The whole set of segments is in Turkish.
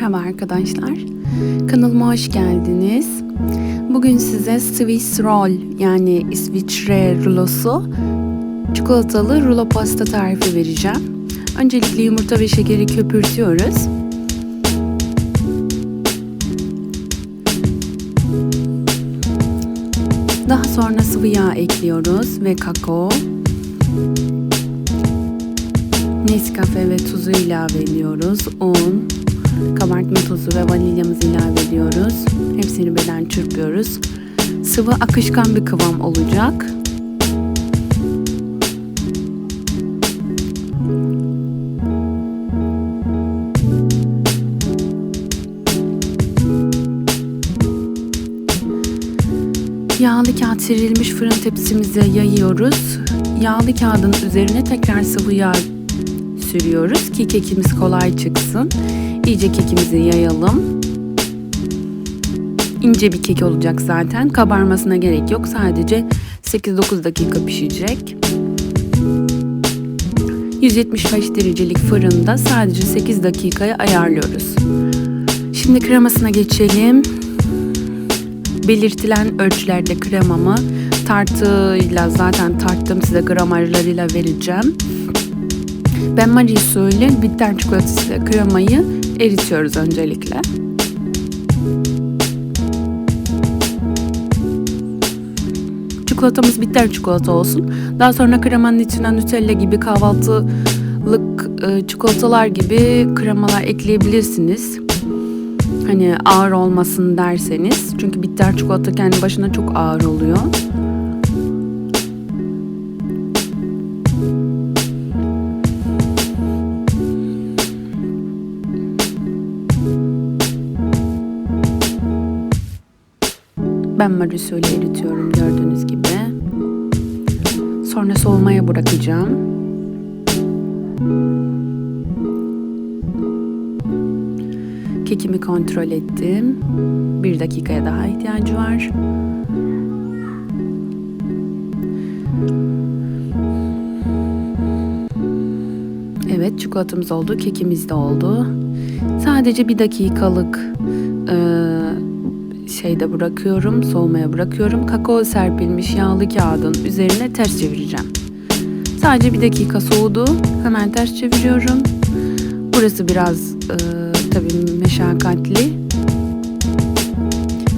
Merhaba arkadaşlar. Kanalıma hoş geldiniz. Bugün size Swiss roll yani İsviçre rulosu çikolatalı rulo pasta tarifi vereceğim. Öncelikle yumurta ve şekeri köpürtüyoruz. Daha sonra sıvı yağ ekliyoruz ve kakao. Nescafe ve tuzu ilave ediyoruz. Un, kabartma tozu ve vanilyamızı ilave ediyoruz. Hepsini birden çırpıyoruz. Sıvı akışkan bir kıvam olacak. Yağlı kağıt serilmiş fırın tepsimize yayıyoruz. Yağlı kağıdın üzerine tekrar sıvı yağ sürüyoruz ki kekimiz kolay çıksın. İyice kekimizi yayalım. İnce bir kek olacak zaten. Kabarmasına gerek yok. Sadece 8-9 dakika pişecek. 175 derecelik fırında sadece 8 dakikaya ayarlıyoruz. Şimdi kremasına geçelim. Belirtilen ölçülerde kremamı tartıyla zaten tarttım size gramajlarıyla vereceğim. Ben Marie usulü bitter çikolatasıyla kremayı eritiyoruz öncelikle. Çikolatamız bitter çikolata olsun. Daha sonra kremanın içine Nutella gibi kahvaltılık e, çikolatalar gibi kremalar ekleyebilirsiniz. Hani ağır olmasın derseniz. Çünkü bitter çikolata kendi başına çok ağır oluyor. Ben marisöyle eritiyorum gördüğünüz gibi. Sonra soğumaya bırakacağım. Kekimi kontrol ettim. Bir dakikaya daha ihtiyacı var. Evet çikolatamız oldu, kekimiz de oldu. Sadece bir dakikalık e, şeyde bırakıyorum, soğumaya bırakıyorum. Kakao serpilmiş yağlı kağıdın üzerine ters çevireceğim. Sadece bir dakika soğudu. Hemen ters çeviriyorum. Burası biraz e, tabii meşakkatli.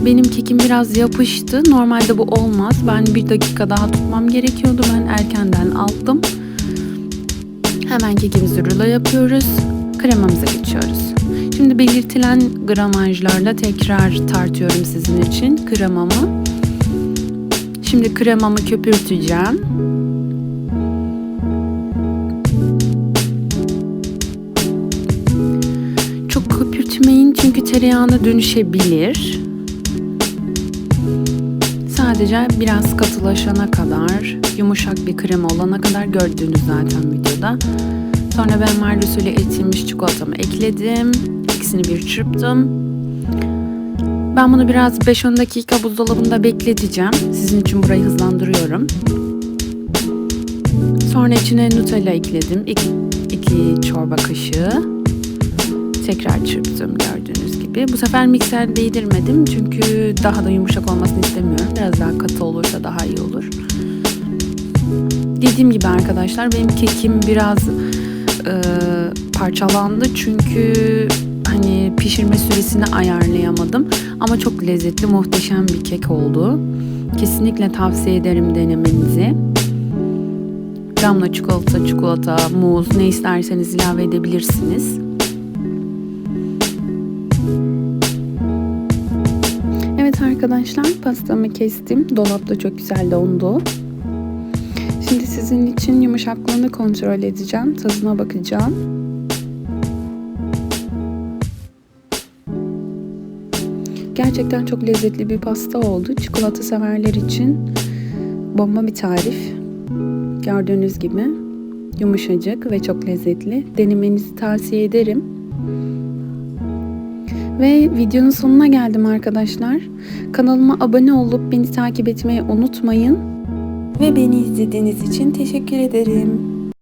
Benim kekim biraz yapıştı. Normalde bu olmaz. Ben bir dakika daha tutmam gerekiyordu. Ben erkenden aldım. Hemen kekimizi rulo yapıyoruz. Kremamıza geçiyoruz. Şimdi belirtilen gramajlarla tekrar tartıyorum sizin için kremamı. Şimdi kremamı köpürteceğim. Çok köpürtmeyin çünkü tereyağına dönüşebilir. Sadece biraz katılaşana kadar, yumuşak bir krema olana kadar gördüğünüz zaten videoda. Sonra ben marlusuyla eritilmiş çikolatamı ekledim. İkisini bir çırptım. Ben bunu biraz 5-10 dakika buzdolabında bekleteceğim. Sizin için burayı hızlandırıyorum. Sonra içine Nutella ekledim. 2 çorba kaşığı. Tekrar çırptım gördüğünüz gibi. Bu sefer mikser değdirmedim çünkü daha da yumuşak olmasını istemiyorum. Biraz daha katı olursa daha iyi olur. Dediğim gibi arkadaşlar benim kekim biraz e, parçalandı çünkü hani pişirme süresini ayarlayamadım ama çok lezzetli muhteşem bir kek oldu. Kesinlikle tavsiye ederim denemenizi. Damla çikolata, çikolata, muz ne isterseniz ilave edebilirsiniz. Evet arkadaşlar pastamı kestim. Dolapta çok güzel dondu. Şimdi sizin için yumuşaklığını kontrol edeceğim. Tadına bakacağım. Gerçekten çok lezzetli bir pasta oldu. Çikolata severler için bomba bir tarif. Gördüğünüz gibi yumuşacık ve çok lezzetli. Denemenizi tavsiye ederim. Ve videonun sonuna geldim arkadaşlar. Kanalıma abone olup beni takip etmeyi unutmayın. Ve beni izlediğiniz için teşekkür ederim.